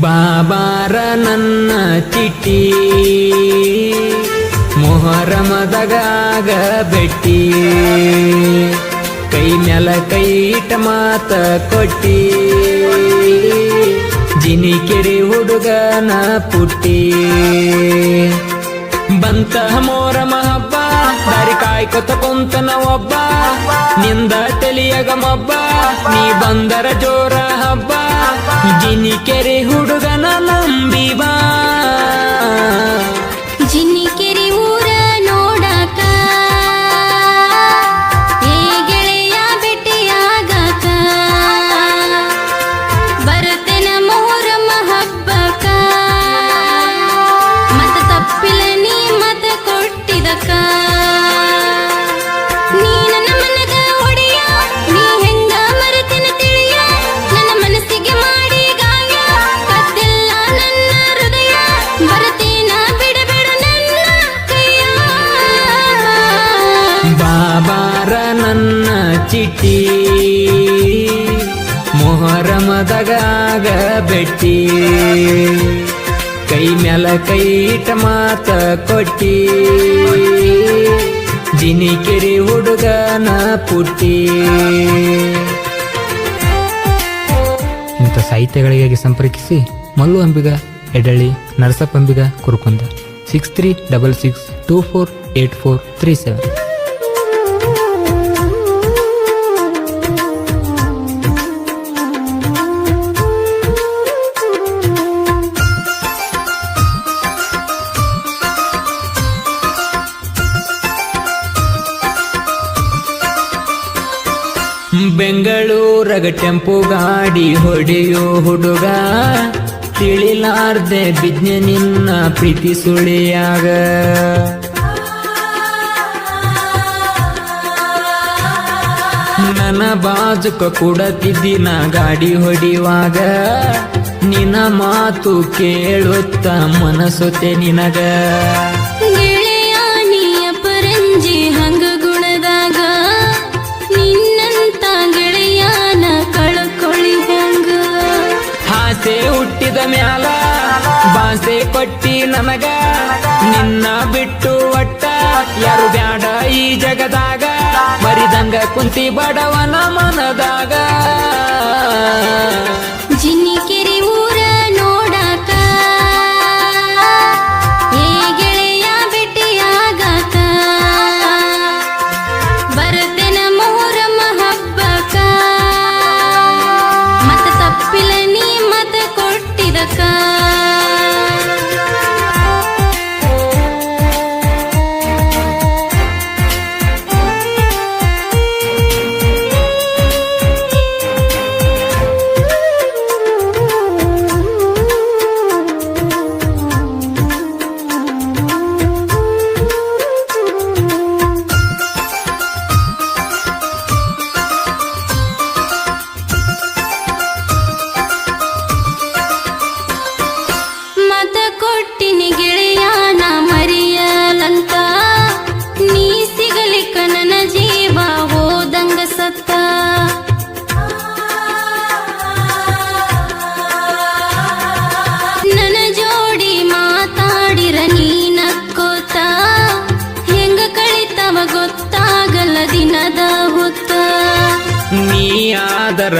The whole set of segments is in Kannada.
ಬಾಬಾರ ನನ್ನ ಚಿಟ್ಟಿ ಮೊಹರಮದಗಾಗ ಬೆಟ್ಟಿ ಕೈ ಮ್ಯಾಲ ಕೈ ಇಟ್ಟ ಮಾತ ಕೊಟ್ಟಿ, ಜಿನಿಕೆರೆ ಹುಡುಗನ ಪುಟ್ಟಿ. ಬಂತ ಮೋರ ಹಬ್ಬ ದಾರಿ ಕಾಯ್ಕೊತ ಕುಂತನ ಒಬ್ಬ ನಿಂದ ತಲಿಯಗ ಮಬ್ಬ ನೀ ಬಂದರ ಜೋರ ಹಬ್ಬ ಜಿನಿಕೆರೆ ಹುಡುಗನ ನಂಬಿ ಚಿಟ್ಟಿ. ಮೊಹರಮದಗಾಗ ಬೆಟ್ಟಿ. ಕೈ ಮ್ಯಾಲ ಕೈ ಇಟ್ಟ ಮಾತ ಕೊಟ್ಟಿ. ಜಿನಿಕೆರೆ ಹುಡುಗನ ಪುಟ್ಟಿ. ಇಂಥ ಸಾಹಿತ್ಯಗಳಿಗಾಗಿ ಸಂಪರ್ಕಿಸಿ Mallu Ambiga Edalli Narasappa Ambiga Kurukunda. Six three double six two four eight four three seven ಬೆಂಗಳೂರಗ tempo ಗಾಡಿ ಹೊಡೆಯೋ ಹುಡುಗ. ತಿಳಿಲಾರ್ದೆ ಬಿಜ್ಞೆ ನಿನ್ನ ಪ್ರೀತಿ ಸುಳಿಯಾಗ. ನನ್ನ ಬಾಜುಕ ಕೂಡತಿದ್ದಿನ ಗಾಡಿ ಹೊಡಿವಾಗ ನಿನ್ನ ಮಾತು ಕೇಳುತ್ತ ಮನಸುತೆ ನಿನಗ. ಕೊಟ್ಟಿ ನನಗ ನಿನ್ನ ಬಿಟ್ಟು ಒಟ್ಟ ಯಾರು ಬ್ಯಾಡ ಈ ಜಗದಾಗ. ಮರಿದಂಗ ಕುಂತಿ ಬಡವನ ಮನದಾಗ. ಜಿನ್ನಿಕೆರೆ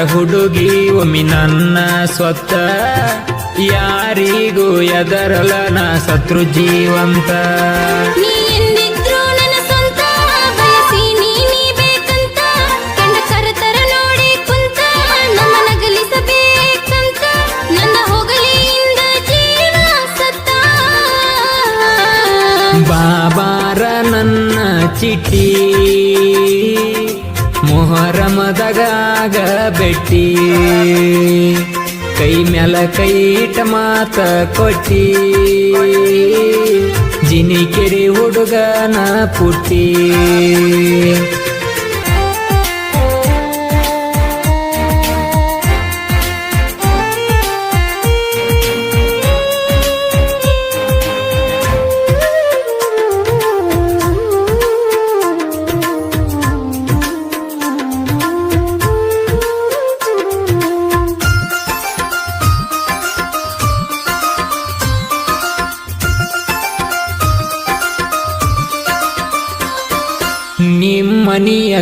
ಹುಡುಗಿ ಒಮ್ಮಿ ನನ್ನ ಸ್ವತ್ತ. ಯಾರಿಗೂ ಎದರಲನ ನಾ ಸತ್ರು ಜೀವಂತ. ಮ್ಯಾಲ ಕೈ ಇಟ್ಟ ಮಾತ ಕೊಟ್ಟಿ. ಜಿನಿಕೆರೆ ಹುಡುಗನ ಪುಟ್ಟಿ.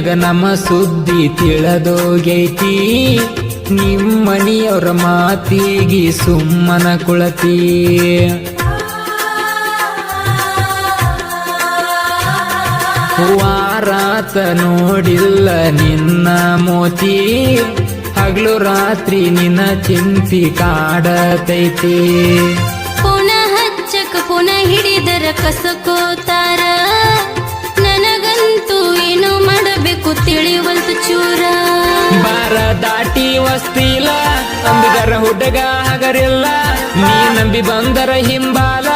ನಮ್ಮ ಸುದ್ದಿ ತಿಳಿದೋಗೈತಿ. ನಿಮ್ಮನಿಯವರ ಮಾತಿಗೆ ಸುಮ್ಮನ ಕುಳತಿ. ವಾರಾತ ನೋಡಿಲ್ಲ ನಿನ್ನ ಮೋತಿ. ಹಗಲು ರಾತ್ರಿ ನಿನ್ನ ಚಿಂತಿ ಕಾಡತೈತಿ. ಪುನಃ ಹಚ್ಚಕ ಪುನಃ ಹಿಡಿದರ ಕಸಕೋತಾರ ವಸ್ತಿಲ, ಅಂಬಿಗರ ಹುಡುಗ ಹಗರಿಲ್ಲ. ನೀ ನಂಬಿ ಬಂದರ ಹಿಂಬಾಲ,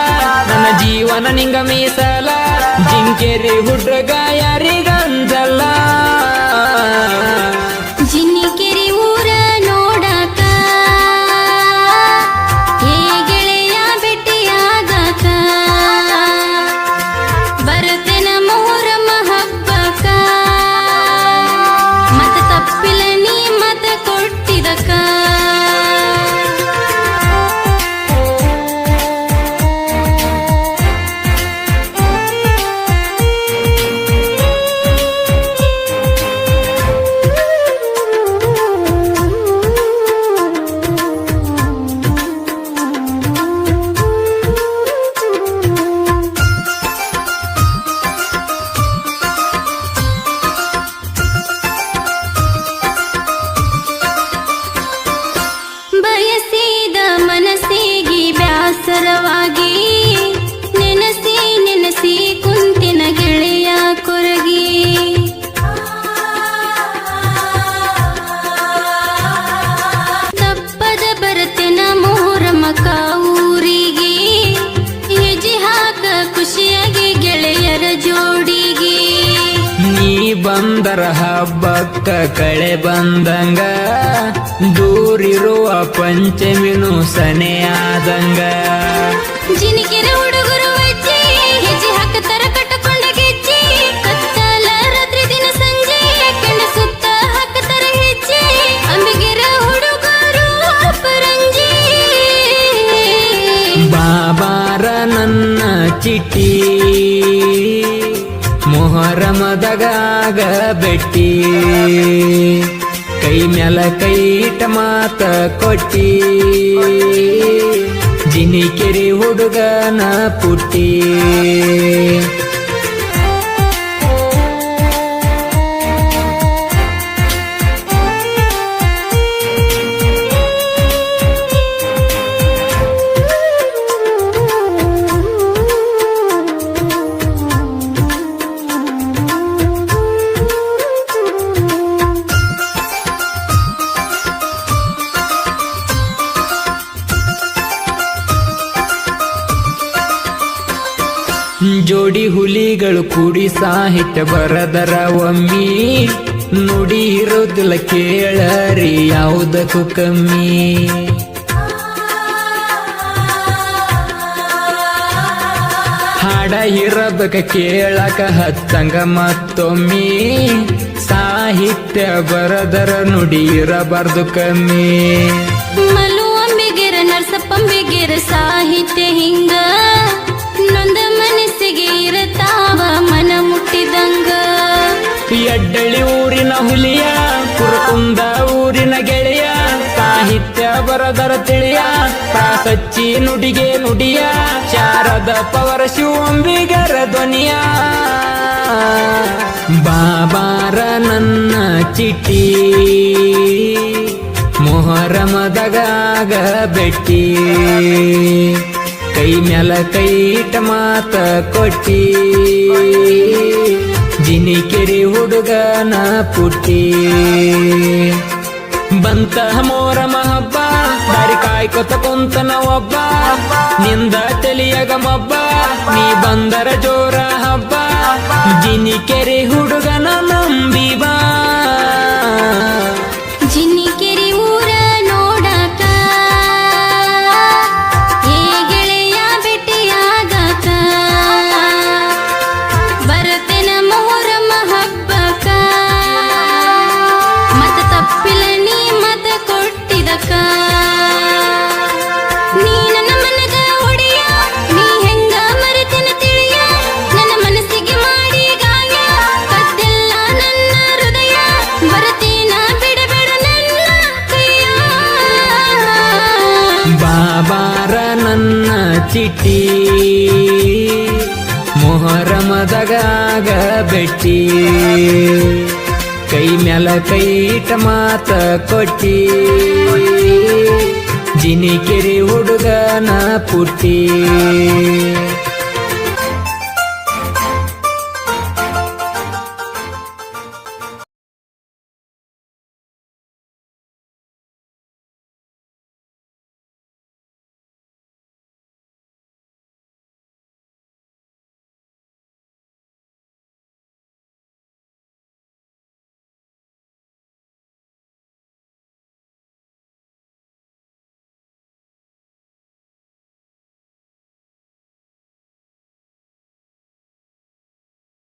ನನ್ನ ಜೀವನ ನಿಂಗ ಮೀಸಲ. ಜಿಂಕೆರಿ ಹುಡುಗ ಯಾರಿಗಂಜಲ್ಲ. ಬಂದರ ಹಬ್ಬಕ್ಕ ಕಳೆ ಬಂದಂಗ ದೂರಿರುವ ಪಂಚಮಿನು ಸನೆ ಆದಂಗ. ಜಿನಿಕೆರೆ ಹುಡುಗರು ಹೆಜ್ಜೆ ಹೆಜ್ಜೆ ಹಾಕತರ ಕಟ್ಟಕೊಂಡ ಗೆಜ್ಜೆ ಕತ್ತಲ ರಾತ್ರಿ ದಿನ ಸಂಜೆ ಕಣ್ಣ ಸುತ್ತ ಹಾಕತರ ಹೆಜ್ಜೆ ಅಂಬಿಗೆರ ಹುಡುಗರು ಅಪರಂಜಿ. ಬಾಬಾರ ನನ್ನ ಚಿಟ್ಟಿ ಮೊಹರಮದಗಾಗ ಬೆಟ್ಟಿ ಕೈ ಮ್ಯಾಲ ಕೈಟ ಮಾತ ಕೊಟ್ಟಿ. ಜಿನಿಕೆರಿ ಹುಡುಗನ ಪುಟ್ಟಿ. ಜೋಡಿ ಹುಲಿಗಳು ಕೂಡಿ ಸಾಹಿತ್ಯ ಬರದರ ಒಮ್ಮಿ ನುಡಿ ಇರೋದಿಲ್ಲ ಕೇಳರಿ ಯಾವುದಕ್ಕೂ ಕಮ್ಮಿ. ಹಾಡ ಇರಬೇಕ ಕೇಳಕ ಹತ್ತಂಗ ಮತ್ತೊಮ್ಮಿ ಸಾಹಿತ್ಯ ಬರದರ ನುಡಿ ಇರಬಾರ್ದು ಕಮ್ಮಿ. ಮಲ್ಲು ಅಂಬಿಗೆರ ನರ್ಸಪ್ಪಂಬಿಗೆರ ಸಾಹಿತ್ಯ ಹಿಂಗ, ನೊಂದ ಮನಸ್ಸಿಗೆ ಇರತಾವ ಮನ ಮುಟ್ಟಿದಂಗ. ಎಡ್ಡಳಿ ಊರಿನ ಹುಲಿಯ, ಕುರುಕುಂದ ಊರಿನ ಗೆಳೆಯ, ಸಾಹಿತ್ಯ ಬರದರ ತಿಳಿಯ, ಪ್ರಾಸಚ್ಚಿ ನುಡಿಗೆ ನುಡಿಯ ಚಾರದ ಪವರ ಶಿವಂಬಿಗರ ಧ್ವನಿಯ. ಬಾಬಾರ ನನ್ನ ಚಿಟಿ ಮೊಹರಮದಗಾಗ ಬೆಟ್ಟಿ. ಕೈ ಮ್ಯಾಲ ಕೈಟ ಮಾತ ಕೊಟ್ಟಿ. ಜಿನಿಕೆರಿ ಹುಡುಗನ ಪುಟ್ಟಿ. ಬಂತ ಮೋರ ಮಹಬ್ಬ, ದಾರಿ ಕಾಯ್ಕೊತ ಕುಂತನ ಒಬ್ಬ ನಿಂದ ತೆಲಿಯಗ ಮಬ್ಬ, ನೀ ಬಂದರ ಜೋರ ಹಬ್ಬ. ಜಿನಿಕೆರೆ ಹುಡುಗನ ನಂಬಿ ಬೆಟ್ಟಿ ಕೈ ಮ್ಯಾಲ ಕೈ ಇಟ್ಟ ಮಾತ ಕೊಟ್ಟಿ. ಜಿನಿಕೆರೆ ಹುಡುಗನ ಪುಟ್ಟಿ.